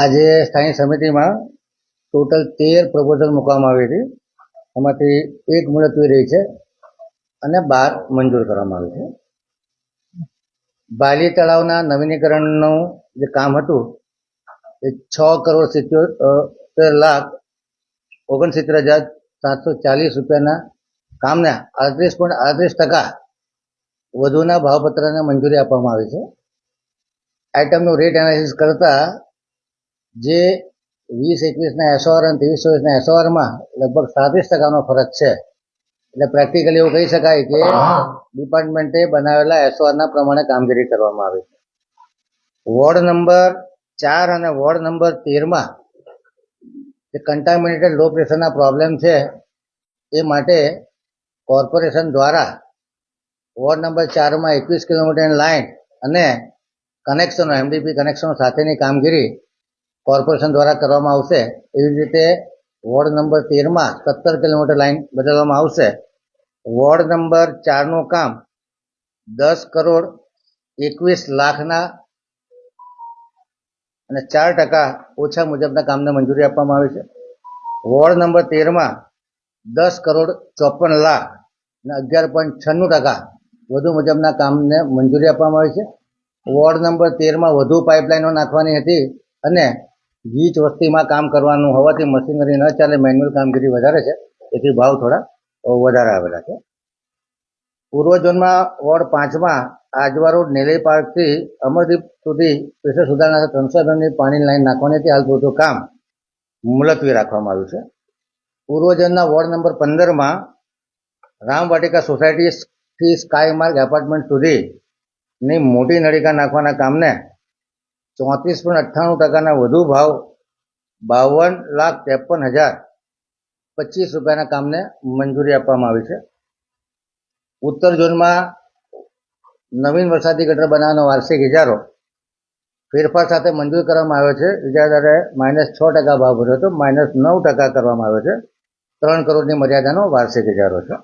આજે સ્થાયી સમિતિમાં ટોટલ તેર પ્રપોઝલ મૂકવામાં આવી હતી. એમાંથી એક મુલતવી રહી છે અને બાર મંજૂર કરવામાં આવી છે. બાલી તળાવના નવીનીકરણનું જે કામ હતું, એ છ કરોડ સિત્યોતેર લાખ ઓગણસિત્તેર હજાર સાતસો ચાલીસ રૂપિયાના કામને આડત્રીસ પોઈન્ટ આડત્રીસ ટકા વધુના ભાવપત્રને મંજૂરી આપવામાં આવી છે. આઇટમનું રેટ એનાલિસિસ કરતા જે વીસ એકવીસના એસઓઆર અને ત્રેવીસ ચોવીસના એસઓઆરમાં લગભગ સાત્રીસ ટકાનો ફરક છે. એટલે પ્રેક્ટિકલી એવું કહી શકાય કે ડિપાર્ટમેન્ટે બનાવેલા એસઓઆરના પ્રમાણે કામગીરી કરવામાં આવી છે. વોર્ડ નંબર ચાર અને વોર્ડ નંબર તેરમાં જે કન્ટામિનેટેડ લો પ્રેશરના પ્રોબ્લેમ છે, એ માટે કોર્પોરેશન દ્વારા વોર્ડ નંબર ચારમાં એકવીસ કિલોમીટરની લાઇન અને કનેક્શનો એમડીપી કનેક્શનો સાથેની કામગીરી કોર્પોરેશન દ્વારા કરવામાં આવશે. એવી રીતે વોર્ડ નંબર તેરમાં સત્તર કિલોમીટર લાઇન બદલવામાં આવશે. વોર્ડ નંબર ચારનું કામ દસ કરોડ એકવીસ લાખના અને ચાર ટકા ઓછા મુજબના કામને મંજૂરી આપવામાં આવી છે. વોર્ડ નંબર તેરમાં દસ કરોડ ચોપન લાખ અને અગિયાર પોઈન્ટ છન્નું ટકા વધુ મુજબના કામને મંજૂરી આપવામાં આવી છે. વોર્ડ નંબર તેરમાં વધુ પાઇપલાઇનો નાખવાની હતી અને ગીચ વસ્તીમાં કામ કરવાનું હોવાથી મશીનરી ન ચાલે, મેન્યુઅલ કામગીરી વધારે છે. તેથી ભાવ થોડા વધારે આવેલા છે. પૂર્વ ઝોનમાં વોર્ડ પાંચમાં આજવા રોડ નેલી પાર્કથી અમરદીપ સુધી પ્રેશર સુધારણા ત્રણસો પાણી લાઈન નાખવાની હાલ પૂરતું કામ મુલતવી રાખવામાં આવ્યું છે. પૂર્વ ઝોનના વોર્ડ નંબર પંદરમાં રામવાટિકા સોસાયટીથી સ્કાય માર્ગ એપાર્ટમેન્ટ સુધીની મોટી નળિકા નાખવાના કામને ચોત્રીસ પોઈન્ટ અઠ્ઠાણું ટકાના વધુ ભાવ, બાવન લાખ ત્રેપન હજાર પચીસ રૂપિયાના કામને મંજૂરી આપવામાં આવી છે. ઉત્તર ઝોનમાં નવીન વરસાદી ગટર બનાવવાનો વાર્ષિક ઇજારો. ફેરફાર સાથે મંજૂર કરવામાં આવ્યો છે. ઇજારદારે માઇનસ છ ટકા ભાવ ભર્યો હતો. માઇનસ નવ ટકા કરવામાં આવ્યો છે. ત્રણ કરોડની મર્યાદાનો વાર્ષિક ઇજારો છે.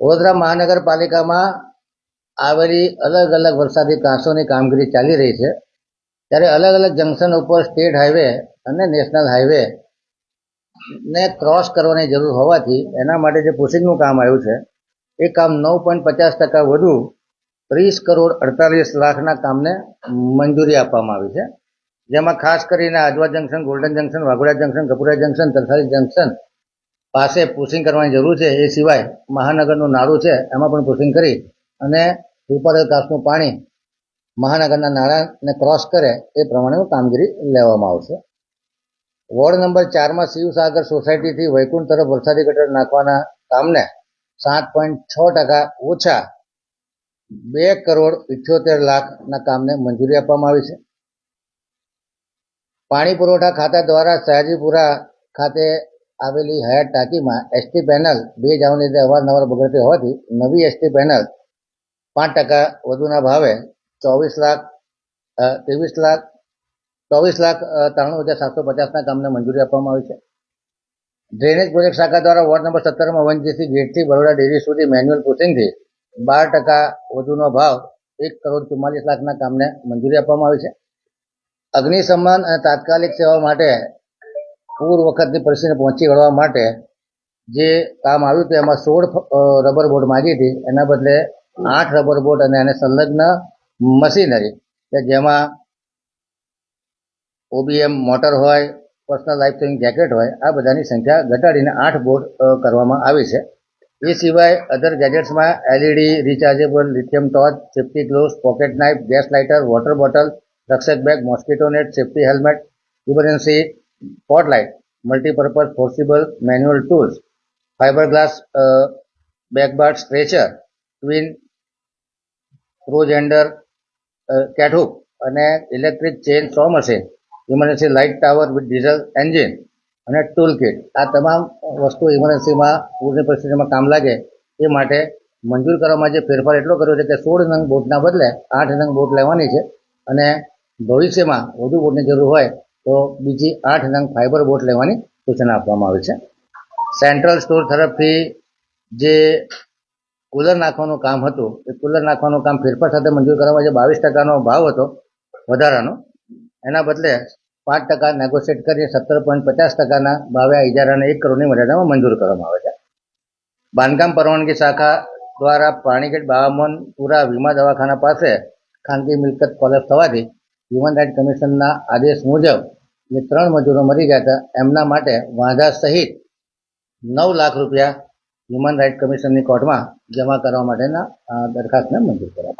વડોદરા મહાનગરપાલિકામાં આવેલી અલગ અલગ વરસાદી કાંસોની કામગીરી ચાલી રહી છે. ત્યારે અલગ અલગ જંકશન ઉપર સ્ટેટ હાઈવે અને નેશનલ હાઈવે ને ક્રોસ કરવાની જરૂર હોવાથી એના માટે જે પુશિંગનું કામ આવ્યું છે, એ કામ નવ પોઈન્ટ પચાસ ટકા વધુ ત્રીસ કરોડ અડતાલીસ લાખના કામને મંજૂરી આપવામાં આવી છે. જેમાં ખાસ કરીને Ajwa junction, golden junction, Waghoda junction, Kapura junction Tarsali junction પાસે પુશિંગ કરવાની જરૂર છે. એ સિવાય મહાનગરનું નાળું છે, એમાં પણ પુશિંગ કરી અને સુપર કાસનું પાણી મહાનગરના નાળાને ક્રોસ કરે એ પ્રમાણેનું કામગીરી લેવામાં આવશે. વોર્ડ નંબર ચારમાં શિવસાગર સોસાયટીથી વૈકુંઠ તરફ વરસાદી ગટર નાખવાના કામને સાત પોઈન્ટ છ ટકા ઓછા બે કરોડ ઇઠ્યોતેર લાખના કામને મંજૂરી આપવામાં આવી છે. પાણી પુરવઠા ખાતા દ્વારા સયાજીપુરા ખાતે આવેલી હયાત ટાંકીમાં એસટી પેનલ બે જાવની રીતે અવારનવાર બગડતી હોવાથી નવી એસટી પેનલ પાંચ ટકા વધુના ભાવે ચોવીસ લાખ ત્રેવીસ લાખ, ચોવીસ લાખ ત્રાણું હજાર સાતસો પચાસના કામને મંજૂરી આપવામાં આવી છે. ડ્રેનેજ પ્રોજેક્ટ શાખા દ્વારા વોર્ડ નંબર સત્તરમાં વનજીસી ગેટથી બરોડા ડેરી સુધી મેન્યુઅલ પુસિંગથી બાર ટકા વધુનો ભાવ એક કરોડ ચુમ્માલીસ લાખના કામને મંજૂરી આપવામાં આવી છે. અગ્નિશમન અને તાત્કાલિક સેવા માટે પૂર વખતની પરિસ્થિતિને પહોંચી વળવા માટે જે કામ આવ્યું હતું, એમાં સોળ રબર બોટ માગી હતી, એના બદલે આઠ રબર, બોટ અને એને સંલગ્ન મશીનરી કે જેમાં ઓબીએમ મોટર હોય, પર્સનલ લાઈફ સેવિંગ જેકેટ હોય, આ બધાની સંખ્યા ઘટાડીને આઠ બોટ કરવામાં આવી છે. એ સિવાય other ગેજેટ્સમાં LED rechargeable lithium torch safety gloves pocket knife gas lighter water bottle રક્ષક bag mosquito net safety helmet emergency spotlight multipurpose forcible manual tools fibre glass backboard stretcher twin ક્રોજેન્ડર cat hook અને electric chain saw machine emergency light tower with diesel engine અને tool kit આ તમામ વસ્તુ ઇમરજન્સીમાં, પૂરની પરિસ્થિતિમાં કામ લાગે એ માટે મંજૂર કરવામાં જે ફેરફાર એટલો કર્યો છે કે સોળ નંગ બોટના બદલે આઠ નંગ બોટ લેવાની છે અને ભવિષ્યમાં વધુ બોટની જરૂર હોય તો બીજી આઠ નંગ ફાઇબર બોટ લેવાની સૂચના આપવામાં આવી છે. સેન્ટ્રલ સ્ટોર તરફથી જે કુલર નાખવાનું કામ હતું. એ કુલર નાખવાનું કામ ફેરફાર સાથે મંજૂર કરવામાં જે બાવીસ ટકાનો ભાવ હતો વધારાનો, એના બદલે પાંચ ટકા નેગોશિએટ કરી સત્તર પોઈન્ટ પચાસ ટકાના ભાવે આ ઇજારાને એક કરોડની મર્યાદામાં મંજૂર કરવામાં આવે છે. બાંધકામ પરવાનગી શાખા દ્વારા પાણીગેટ બાવામોનપુરા વીમા દવાખાના પાસે ખાનગી મિલકત કોલેપ્સ થવાથી હ્યુમન રાઇટ કમિશનના આદેશ મુજબ જે ત્રણ મજૂરો મરી ગયા હતા, એમના માટે વાંધા સહિત નવ લાખ રૂપિયા હ્યુમન રાઇટ કમિશનની કોર્ટમાં જમા કરવા માટેના દરખાસ્તને મંજૂર કરવામાં.